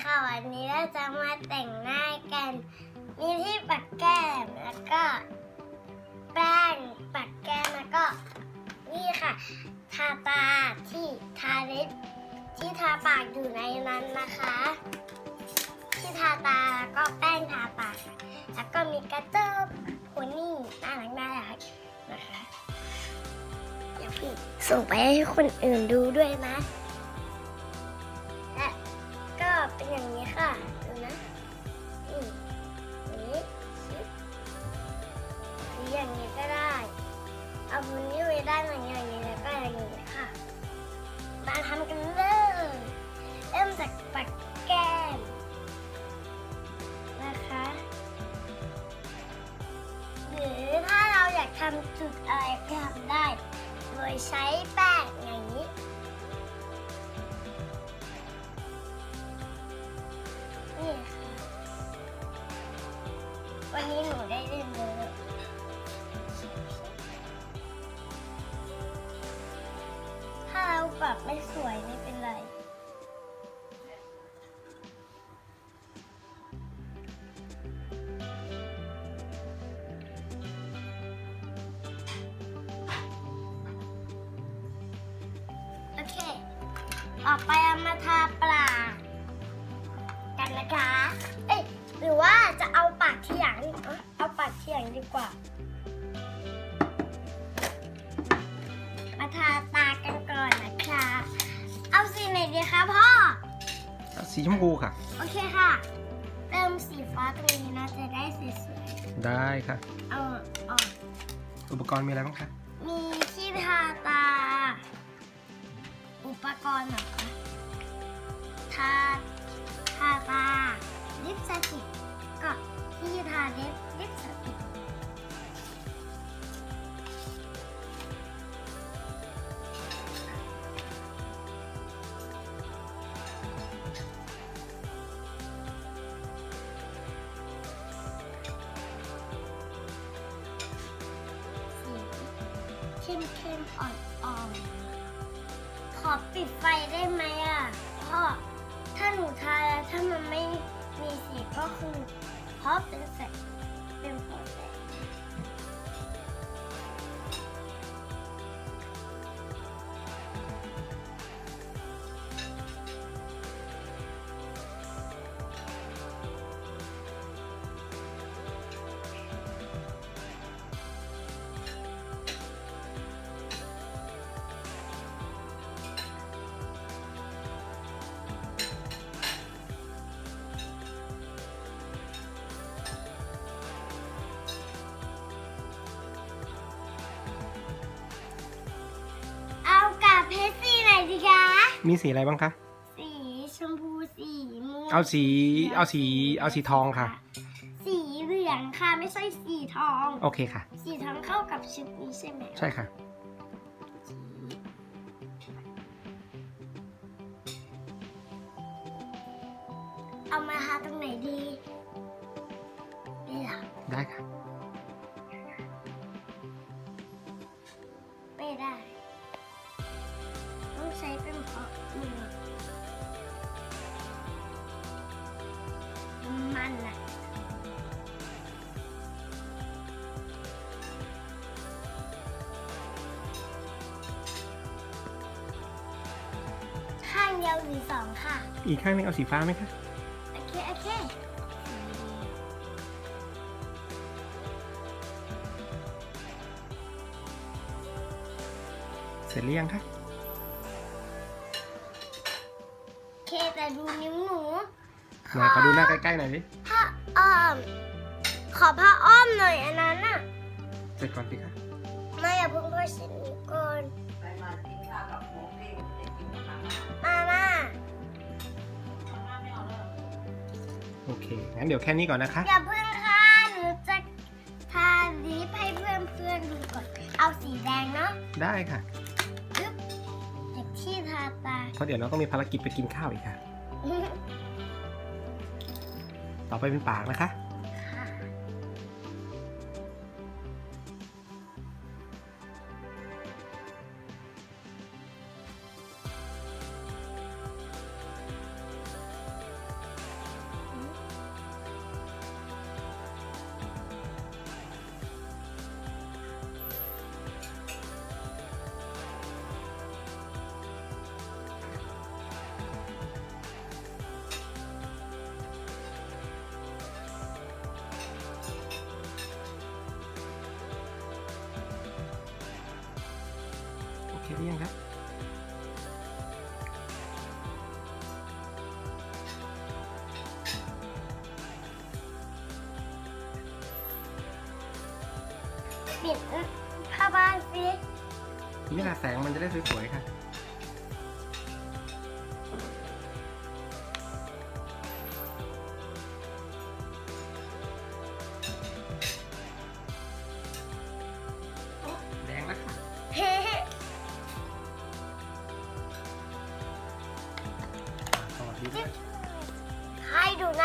ค่ะวันนี้เราจะมาแต่งหน้ากัน มีที่ปักแก้มแล้วก็แป้งปักแก้มแล้วก็นี่ค่ะทาตาที่ทาลิปที่ทาปากอยู่ในนั้นนะคะ ที่ทาตาแล้วก็แป้งทาปากแล้วก็มีกระเจิบโพนี่น่ารักน่ารักนะคะอย่าเพิ่งส่งไปให้คนอื่นดูด้วยนะ นี่ไว้ได้เหมือนอย่างนี้แล้วก็อย่างนี้ค่ะ มาทำกันเลย เริ่มจากปักแก้มนะคะ หรือถ้าเราอยากทำจุดอะไรก็ทำได้ โดยใช้แป้งอย่างนี้นี่วันนี้หนู ปรับไม่สวยไม่เป็นไร โอเค ต่อไปเอามาทาปลากกันนะคะ เอ้ย หรือว่าจะเอาปากที่หลัง เอาปากที่หลังดีกว่า สีชมพูค่ะ โอเคค่ะ เติมสีฟ้าตรงนี้นะจะได้สวยได้ค่ะ ๆเอาออก อุปกรณ์มีอะไรบ้างคะมีที่ทาตา อุปกรณ์เหรอคะทาทาตาลิปสติกก็ที่ทาเล็บลิปสติก เข้มเข้มๆอ่อนๆขอปิดไฟได้ไหมอะพ่อถ้าหนูทาแล้วถ้ามันไม่มีสีก็คือเพราะเป็นแสงเป็นเพราะแสง มีสีอะไรบ้างคะ สีชมพูสีม่วงเอาสีเอาสีเอาสีทองค่ะ สีเหลืองค่ะไม่ใช่สีทอง โอเคค่ะ สีทองเข้ากับชุดนี้ใช่ไหมใช่ค่ะ เอามาทาตรงไหนดีนี่เหรอได้ค่ะไม่ได้ต้อง ใช้เป็นเพราะมือมันอะข้างเดียวหรือสองค่ะ อีกข้างหนึงเอาสีฟ้าไหมคะ โอเค โอเค เสร็จหรือยังคะ เคแต่ดูนิ้วหนูไหนขอดูหน้าใกล้ๆหน่อยดิผ้าอ้อม ขอผ้าอ้อมหน่อยอันนั้นน่ะเสร็จก่อนสิคะไม่อย่าเพิ่งพ่อชิ้นนี้ก่อนไปมากินข้าวกับหมูปิ้งจะกินข้าวมาม่าไม่เอาแล้วโอเคงั้นเดี๋ยวแค่นี้ก่อนนะคะ อย่าเพิ่งค่ะหนูจะทาลิปให้เพื่อนเพื่อนๆดูก่อน เอาสีแดงเนาะได้ค่ะปึ๊บเด็กที่ทาตาเพราะเดี๋ยวเราต้องมีภารกิจไปกินข้าวอีกค่ะ ต่อไปเป็นปากนะคะค่ะ หรือยังครับปิดผ้าบ้านสินี่แหละแสงมันจะได้สวยๆค่ะ สวัสดีด้วยให้ดูห